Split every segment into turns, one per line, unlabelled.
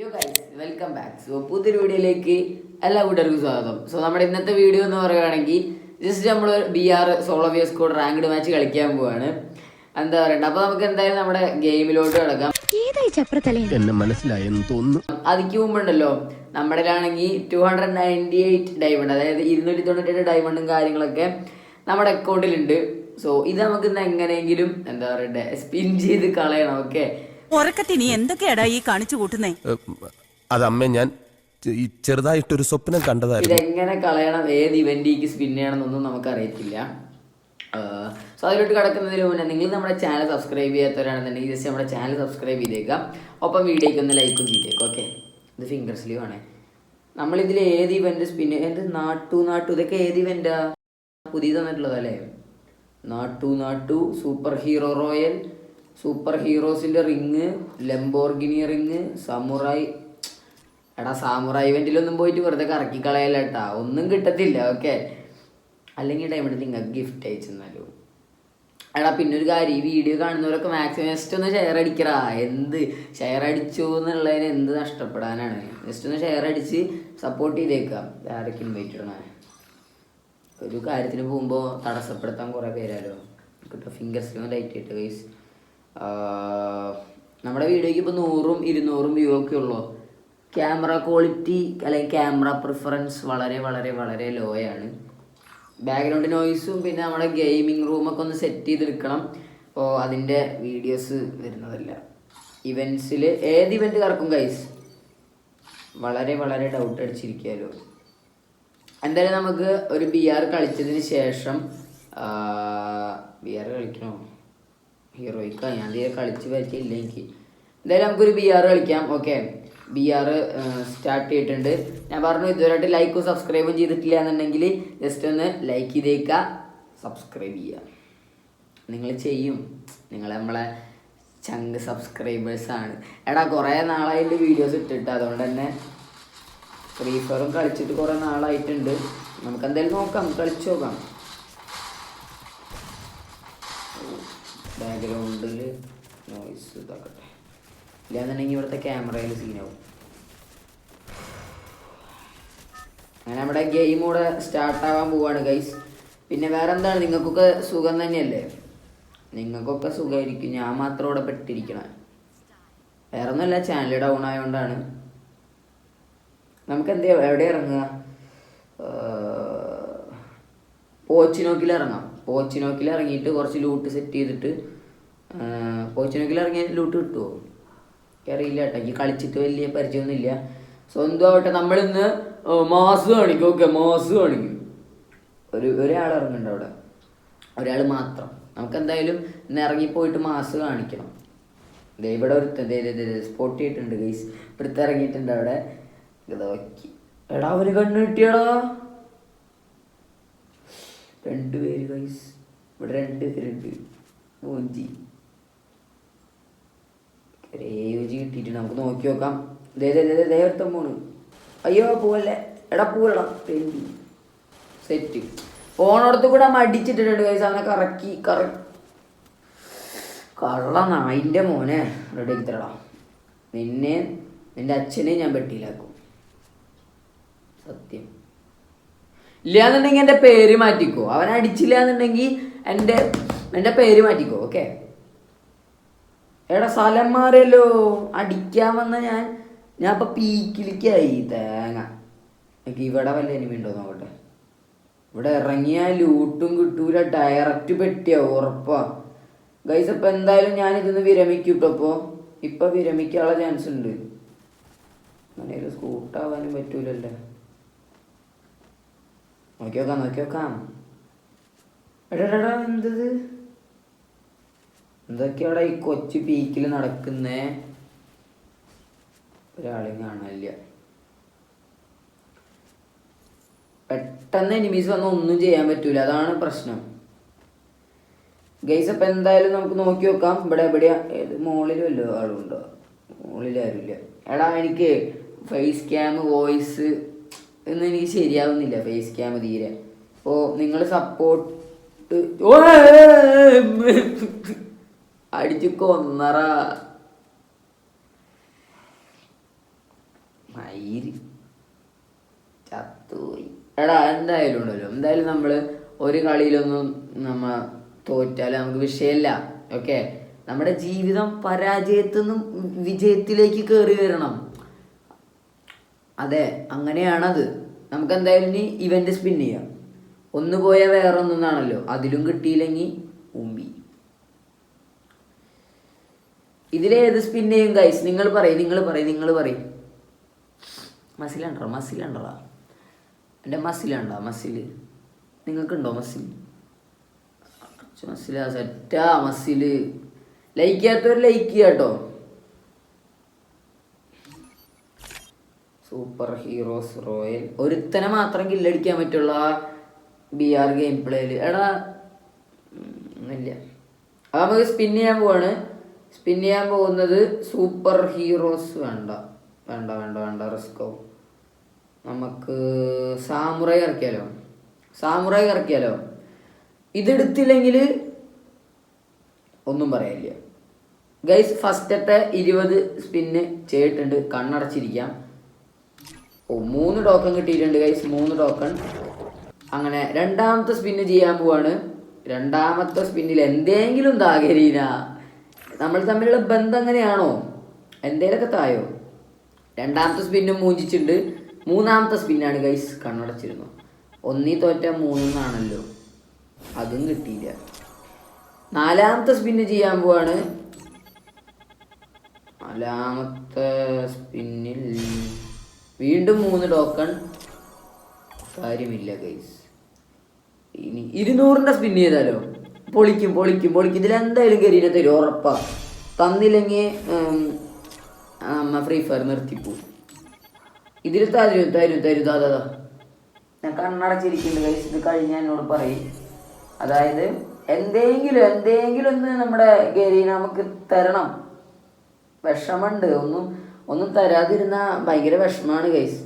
യോ guys welcome back so പുതിയൊരു വീഡിയോയിലേക്ക് എല്ലാ കൂട്ടർക്കും സ്വാഗതം. സോ നമ്മുടെ ഇന്നത്തെ വീഡിയോ എന്ന് പറയുകയാണെങ്കിൽ ജസ്റ്റ് നമ്മൾ B R solo squad ranked match കളിക്കാൻ പോവാണ്. എന്താ പറയണ്ട? അപ്പൊ നമുക്ക് എന്തായാലും നമ്മുടെ ഗെയിമിലോട്ട് കിടക്കാം.
എന്നെ മനസ്സിലായെന്ന് തോന്നുന്നു.
അതിക്ക് മുമ്പുണ്ടല്ലോ നമ്മുടെ ആണെങ്കിൽ two hundred ninety eight diamond അതായത് ഇരുന്നൂറ്റി തൊണ്ണൂറ്റെട്ട് ഡയമണ്ടും കാര്യങ്ങളൊക്കെ നമ്മുടെ അക്കൗണ്ടിലുണ്ട് സോ ഇത് നമുക്ക് ഇന്ന് എങ്ങനെയെങ്കിലും എന്താ പറയണ്ടേ സ്പിൻ ചെയ്ത് കളയണം ഓക്കെ
ഉറക്കത്തി നീ എന്തൊക്കെയാടാ ഈ കാണിച്ചു കൂട്ടുന്നേ?
അതമ്മ ഞാൻ ചെറുതായിട്ട് ഈ ചെറുതായിട്ടൊരു സ്വപ്നം കണ്ടതായിരുന്നു.
ഇതെങ്ങനെ കളയണം? ഏത് ഇവന്റിക്ക് സ്പിൻ ചെയ്യണമെന്നൊന്നും നമുക്കറിയത്തില്ല. സോ അതിലോട്ട് കിടക്കുന്നതിന് മുന്നേ നിങ്ങൾ നമ്മുടെ ചാനൽ സബ്സ്ക്രൈബ് ചെയ്യാത്തവരാണെന്നുണ്ടെങ്കിൽ ജസ്റ്റ് നമ്മുടെ ചാനൽ സബ്സ്ക്രൈബ് ചെയ്തേക്കാം ഒപ്പം വീഡിയോയ്ക്ക് ഒന്ന് ലൈക്കും ചെയ്തേക്കാം ഓക്കെ ഇത് ഫിംഗർ സ്ലീവ് ആണേ. നമ്മളിതിൽ ഏത് ഇവന്റ് സ്പിൻ എന്ത്? നാട്ടു നാട്ടു ഇതൊക്കെ ഏത് ഇവന്റാ പുതിയ തന്നിട്ടുള്ളതല്ലേ നാട്ടു നാട്ടു സൂപ്പർ ഹീറോ റോയൽ സൂപ്പർ ഹീറോസിന്റെ റിങ് ലംബോർഗിനി റിങ് സമുറായി. എടാ സാമുറായി ഇവന്റിലൊന്നും പോയിട്ട് വെറുതെ കറക്കി കളയല്ല കേട്ടാ ഒന്നും കിട്ടത്തില്ല ഓക്കെ? അല്ലെങ്കിൽ ഡയമണ്ട് നിങ്ങൾക്ക് ഗിഫ്റ്റ് അയച്ചെന്നാലും? എടാ പിന്നെ ഒരു കാര്യം ഈ വീഡിയോ കാണുന്നവരൊക്കെ മാക്സിമം ജസ്റ്റ് ഒന്ന് ഷെയർ അടിക്കടാ. എന്ത് ഷെയർ അടിച്ചു എന്നുള്ളതിന് എന്ത് നഷ്ടപ്പെടാനാണ്? ജസ്റ്റ് ഒന്ന് ഷെയർ അടിച്ച് സപ്പോർട്ട് ചെയ്തേക്കാം. ആരൊക്കെ ഇൻവൈറ്റ് ഇടണേ. ഒരു കാര്യത്തിന് പോകുമ്പോൾ തടസ്സപ്പെടുത്താൻ കുറേ പേരാലോ. കിട്ടും ഫിംഗർ ലൈറ്റ് ഇട്ട് ഗൈസ് നമ്മുടെ വീഡിയോയ്ക്ക് ഇപ്പോൾ നൂറും ഇരുന്നൂറും വ്യൂ ഒക്കെ ഉള്ളൂ? ക്യാമറ ക്വാളിറ്റി അല്ലെങ്കിൽ ക്യാമറ പ്രിഫറൻസ് വളരെ വളരെ വളരെ ലോ ആണ്. ബാക്ക്ഗ്രൗണ്ട് നോയ്സും പിന്നെ നമ്മുടെ ഗെയിമിംഗ് റൂമൊക്കെ ഒന്ന് സെറ്റ് ചെയ്തെടുക്കണം. അപ്പോൾ അതിന്റെ വീഡിയോസ് വരുന്നതല്ല. ഇവൻസിൽ ഏത് ഇവന്റ് കറക്കും ഗൈസ് വളരെ വളരെ ഡൗട്ട് അടിച്ചിരിക്കുമല്ലോ എന്തായാലും നമുക്ക് ഒരു ബി ആർ കളിച്ചതിന് ശേഷം ബി ആർ കളിക്കണോ? ഹീറോയിക്കാ ഞാൻ തീരെ കളിച്ച് പറ്റിയില്ല എനിക്ക്. എന്തായാലും നമുക്കൊരു ബി ആർ കളിക്കാം. ഓക്കെ ബി ആർ സ്റ്റാർട്ട് ചെയ്തിട്ടുണ്ട്. ഞാൻ പറഞ്ഞു ഇതുവരെയായിട്ട് ലൈക്കും സബ്സ്ക്രൈബും ചെയ്തിട്ടില്ല എന്നുണ്ടെങ്കിൽ ജസ്റ്റ് ഒന്ന് ലൈക്ക് ചെയ്തേക്കുക സബ്സ്ക്രൈബ് ചെയ്യുക നിങ്ങൾ ചെയ്യും. നിങ്ങൾ നമ്മളെ ചങ്ക് സബ്സ്ക്രൈബേഴ്സാണ് എടാ കുറേ നാളായിട്ട് വീഡിയോസ് ഇട്ടിട്ട്. അതുകൊണ്ട് തന്നെ ഫ്രീ ഫയറും കളിച്ചിട്ട് കുറേ നാളായിട്ടുണ്ട്. നമുക്ക് എന്തായാലും നോക്കാം. കളിച്ചു നോക്കാം. ബാക്ക്ഗ്രൗണ്ടിൽ നോയിസ് ഇതാക്കട്ടെ. ഇല്ലാന്നുണ്ടെങ്കിൽ ഇവിടുത്തെ ക്യാമറയിൽ സീനാവും അങ്ങനെ നമ്മുടെ ഗെയിം കൂടെ സ്റ്റാർട്ടാവാൻ പോവാണ് ഗൈസ് പിന്നെ വേറെ എന്താണ് നിങ്ങൾക്കൊക്കെ സുഖം തന്നെയല്ലേ? നിങ്ങൾക്കൊക്കെ സുഖമായിരിക്കും ഞാൻ മാത്രം ഇവിടെ പെട്ടിരിക്കണം. വേറെ ഒന്നുമല്ല ചാനൽ ഡൗൺ ആയതുകൊണ്ടാണ് നമുക്ക് എന്ത് എവിടെ ഇറങ്ങുക? പോച്ചിനോക്കിൽ ഇറങ്ങാം. പോച്ചിനോക്കിൽ ഇറങ്ങിയിട്ട് കുറച്ച് ലൂട്ട് സെറ്റ് ചെയ്തിട്ട് പോച്ചിനോക്കിൽ ഇറങ്ങിയ ലൂട്ട് കിട്ടുമോ അറിയില്ല കേട്ടോ എനിക്ക് കളിച്ചിട്ട് വലിയ പരിചയമൊന്നുമില്ല. സ്വന്തമാവട്ടെ നമ്മളിന്ന് മാസ് കാണിക്കും. ഓക്കെ മാസ് കാണിക്കും. ഒരു ഒരാൾ ഇറങ്ങുന്നുണ്ട് അവിടെ. ഒരാൾ മാത്രം. നമുക്ക് എന്തായാലും ഇന്ന് ഇറങ്ങിപ്പോയിട്ട് മാസ് കാണിക്കണം. ദേ ഇവിടെ ഒരു സ്പോട്ട് ചെയ്തിട്ടുണ്ട് ഗൈസ് ഇവിടുത്തെ ഇറങ്ങിയിട്ടുണ്ട് അവിടെ. എടാ ഒരു കണ്ണ് കിട്ടിയടാ. രണ്ട് പേര് ഗൈസ് ഇവിടെ രണ്ട് പേരുണ്ട് മൂഞ്ചി രേയോജി കിട്ടിയിട്ടുണ്ട്. നമുക്ക് നോക്കി നോക്കാം. ദേ ദേ ദേ ദേ ഒരുത്തൻ പോണ് അയ്യോ പോവല്ലേ? എടാ പോവല്ലടാ തെണ്ടി സെറ്റ് ഫോണോടത്ത് കൂടെ മടിച്ചിട്ടിട്ടുണ്ട് ഗൈസ് അവനെ കറക്കി കറ കള്ള നായിന്റെ മോനെ. റെഡി ആക്കി തരടാ. നിന്നെ നിന്റെ അച്ഛനെ ഞാൻ പെട്ടിയിലാക്കും. സത്യം. ഇല്ലാന്നുണ്ടെങ്കിൽ എന്റെ പേര് മാറ്റിക്കോ. അവൻ അടിച്ചില്ല എന്നുണ്ടെങ്കിൽ എന്റെ എന്റെ പേര് മാറ്റിക്കോ ഓക്കെ എടാ സ്ഥലം മാറിയല്ലോ. അടിക്കാൻ വന്ന ഞാൻ ഞാൻ ഇപ്പൊ പീക്കിലേക്കായി. തേങ്ങ. ഇവിടെ വല്ല എനിമി ഉണ്ടോ നോക്കട്ടെ. ഇവിടെ ഇറങ്ങിയ ലൂട്ടും കിട്ടൂല. ഡയറക്റ്റ് പെട്ടിയാ ഉറപ്പാ. ഗൈസ് ഇപ്പൊ എന്തായാലും ഞാൻ ഇതൊന്ന് വിരമിക്കും ഇപ്പൊ. ഇപ്പൊ വിരമിക്കാനുള്ള ചാൻസ് ഉണ്ട്. അങ്ങനെ സ്കൂട്ടാവാനും പറ്റൂലല്ലേ. നോക്കി നോക്കാം നോക്കി നോക്കാം എടാ എന്തത്? എന്തൊക്കെയാടാ ഈ കൊച്ചു പീക്കിൽ നടക്കുന്നേ? ഒരാളെയും കാണാനില്ല പെട്ടെന്ന് എനിമീസ് വന്ന ഒന്നും ചെയ്യാൻ പറ്റൂല. അതാണ് പ്രശ്നം. ഗൈസ് അപ്പൊ എന്തായാലും നമുക്ക് നോക്കി നോക്കാം. ഇവിടെ എവിടെയാ? ഏത് മോളിൽ വല്ലോ ആളുണ്ടോ? മോളിൽ ആരുമില്ല. എടാ എനിക്ക് ഫേസ് ക്യാം വോയിസ് ഒന്നും എനിക്ക് ശരിയാവുന്നില്ല ഫേസ് ക്യാം തീരെ. അപ്പോൾ നിങ്ങൾ സപ്പോർട്ട് അടിച്ചു കൊന്നറ മയിൽ ചത്തുപോയി. എടാ എന്തായാലും ഉണ്ടല്ലോ. എന്തായാലും നമ്മൾ ഒരു കളിയിലൊന്നും നമ്മ തോറ്റാൽ നമുക്ക് വിഷയമല്ല ഓക്കെ നമ്മുടെ ജീവിതം പരാജയത്തിൽ നിന്നും വിജയത്തിലേക്ക് കയറി വരണം. അതെ അങ്ങനെയാണത്. നമുക്ക് എന്തായാലും ഇനി ഇവന്റ് സ്പിൻ ചെയ്യാം. ഒന്ന് പോയാൽ വേറെ ഒന്നാണല്ലോ അതിലും കിട്ടിയില്ലെങ്കിൽ ഉമ്പി ഇതിലേത് സ്പിൻ ചെയ്യും ഗൈസ് നിങ്ങൾ പറയും നിങ്ങൾ പറയും നിങ്ങൾ പറയും. മസിലുണ്ടോ? മസിലുണ്ടോടാ എന്റെ മസിലുണ്ടോ? മസിൽ. നിങ്ങൾക്കുണ്ടോ മസിൽ മസിലാ സെറ്റാ മസിൽ ലൈക്ക് ചെയ്യാത്തവർ ലൈക്ക് ചെയ്യാട്ടോ. Super heroes royal. ഒരുത്തനെ മാത്രം കില്ലടിക്കാൻ പറ്റുള്ള ബി ആർ ഗെയിം പ്ലേയിൽ എടാ ഇല്ല. അത് നമുക്ക് സ്പിൻ ചെയ്യാൻ പോവാണ്. സ്പിൻ ചെയ്യാൻ പോകുന്നത് സൂപ്പർ ഹീറോസ് വേണ്ട. വേണ്ട വേണ്ട വേണ്ട റിസ്കോ നമുക്ക് സാമുറായി ഇറക്കിയാലോ? സാമുറായി ഇറക്കിയാലോ? ഇതെടുത്തില്ലെങ്കിൽ ഒന്നും പറയാനില്ല. ഗൈസ് ഫസ്റ്റത്തെ ഇരുപത് സ്പിന്ന് ചെയ്തിട്ടുണ്ട് കണ്ണടച്ചിരിക്കാം. ഓ മൂന്ന് ടോക്കൺ കിട്ടിയിട്ടുണ്ട് ഗൈസ് മൂന്ന് ടോക്കൺ അങ്ങനെ രണ്ടാമത്തെ സ്പിന്ന് ചെയ്യാൻ പോവാണ്. രണ്ടാമത്തെ സ്പിന്നിൽ എന്തെങ്കിലും താകരീന നമ്മൾ തമ്മിലുള്ള ബന്ധം എങ്ങനെയാണോ? എന്തേലൊക്കെ തായോ? രണ്ടാമത്തെ സ്പിന്നും മൂഞ്ചിച്ചിട്ടുണ്ട്. മൂന്നാമത്തെ സ്പിന്നാണ് ഗൈസ് കണ്ണടച്ചിരുന്നു. ഒന്നീ തോറ്റ മൂന്നാണല്ലോ. അതും കിട്ടിയില്ല. നാലാമത്തെ സ്പിന്ന് ചെയ്യാൻ പോവാണ്. നാലാമത്തെ സ്പിന്നിൽ വീണ്ടും മൂന്ന് ടോക്കൺ. കാര്യമില്ല ഗൈസ് ഇനി ഇരുന്നൂറിന്റെ സ്പിൻ ചെയ്താലോ? പൊളിക്കും പൊളിക്കും പൊളിക്കും. ഇതിലെന്തായാലും കരീനെ തരും ഉറപ്പാ. തന്നില്ലെങ്കിൽ ഫ്രീ ഫയർ നിർത്തിപ്പോ. ഇതിൽ തരും തരും തരും. ദാ ദാ. ഞാൻ കണ്ണടച്ചിരിക്കുന്നുണ്ട് ഗൈസ് ഇത് കഴിഞ്ഞ എന്നോട് പറയും. അതായത് എന്തെങ്കിലും എന്തെങ്കിലും ഒന്ന് നമ്മുടെ ഗരീന നമുക്ക് തരണം. വിഷമുണ്ട് ഒന്നും ഒന്നും തരാതിരുന്ന ഭയങ്കര ഗൈസ്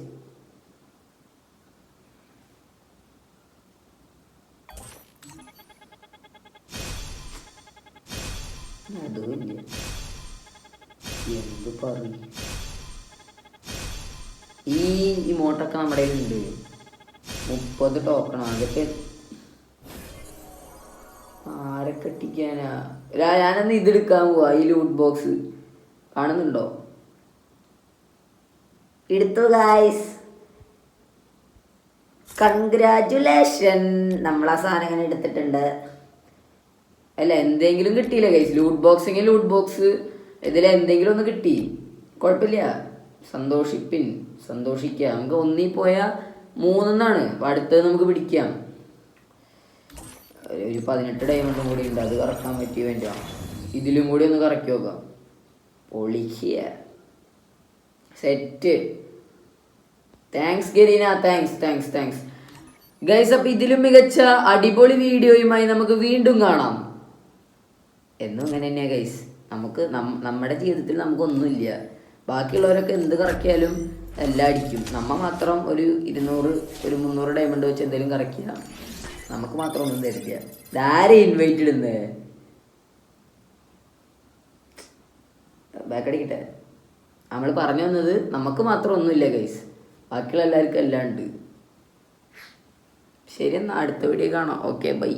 അതുമില്ല എന്ത് പറയും? ഈ ഇമോട്ടൊക്കെ നമ്മുടെ ഉണ്ട് മുപ്പത് ടോക്കൺ അതൊക്കെ ആരെ കെട്ടിക്കാനാ? ഞാനന്ന് ഇതെടുക്കാൻ പോവാ. ഈ ലൂട്ട് ബോക്സ് കാണുന്നുണ്ടോ? എടുത്തു ഗായ്സ് കൺഗ്രാറ്റുലേഷൻ നമ്മൾ ആ സാധനം ഇങ്ങനെ എടുത്തിട്ടുണ്ട്. അല്ല എന്തെങ്കിലും കിട്ടിയില്ല guys loot boxing loot box ഇതിൽ എന്തെങ്കിലും ഒന്ന് കിട്ടി. കുഴപ്പമില്ല. സന്തോഷിപ്പിൻ. സന്തോഷിക്കുക നമുക്ക് ഒന്നി പോയാൽ മൂന്നെന്നാണ് അപ്പം അടുത്തത് നമുക്ക് പിടിക്കാം. ഒരു- ഒരു പതിനെട്ട് ഡയമണ്ടും കൂടി ഉണ്ട്. അത് കറക്കാൻ പറ്റിയ വേണ്ട ഇതിലും കൂടി ഒന്ന് കറക്കി നോക്കാം. പൊളിക്കുക set. Thanks Garena. Thanks thanks thanks guys അപ്പൊ ഇതിലും മികച്ച അടിപൊളി വീഡിയോയുമായി നമുക്ക് വീണ്ടും കാണാം. എന്നും അങ്ങനെ തന്നെയാ ഗൈസ് നമുക്ക് നമ്മുടെ ജീവിതത്തിൽ നമുക്കൊന്നുമില്ല. ബാക്കിയുള്ളവരൊക്കെ എന്ത് കറക്കിയാലും എല്ലാം അടിക്കും. നമ്മ മാത്രം ഒരു ഇരുന്നൂറ് ഒരു മുന്നൂറ് ഡയമണ്ട് വെച്ച് എന്തെങ്കിലും കറക്കിയ നമുക്ക് മാത്രം ഒന്നും തരില്ല. ഇതാരെ ഇൻവൈറ്റ് ഇടുന്നേ? ബാക്ക് അടിക്കട്ടെ? നമ്മൾ പറഞ്ഞു വന്നത് നമുക്ക് മാത്രം ഒന്നുമില്ല ഗൈസ് ബാക്കിയുള്ള എല്ലാവർക്കും എല്ലാം ഉണ്ട്. ശരി എന്നാൽ അടുത്ത വീഡിയോ കാണാം. Okay bye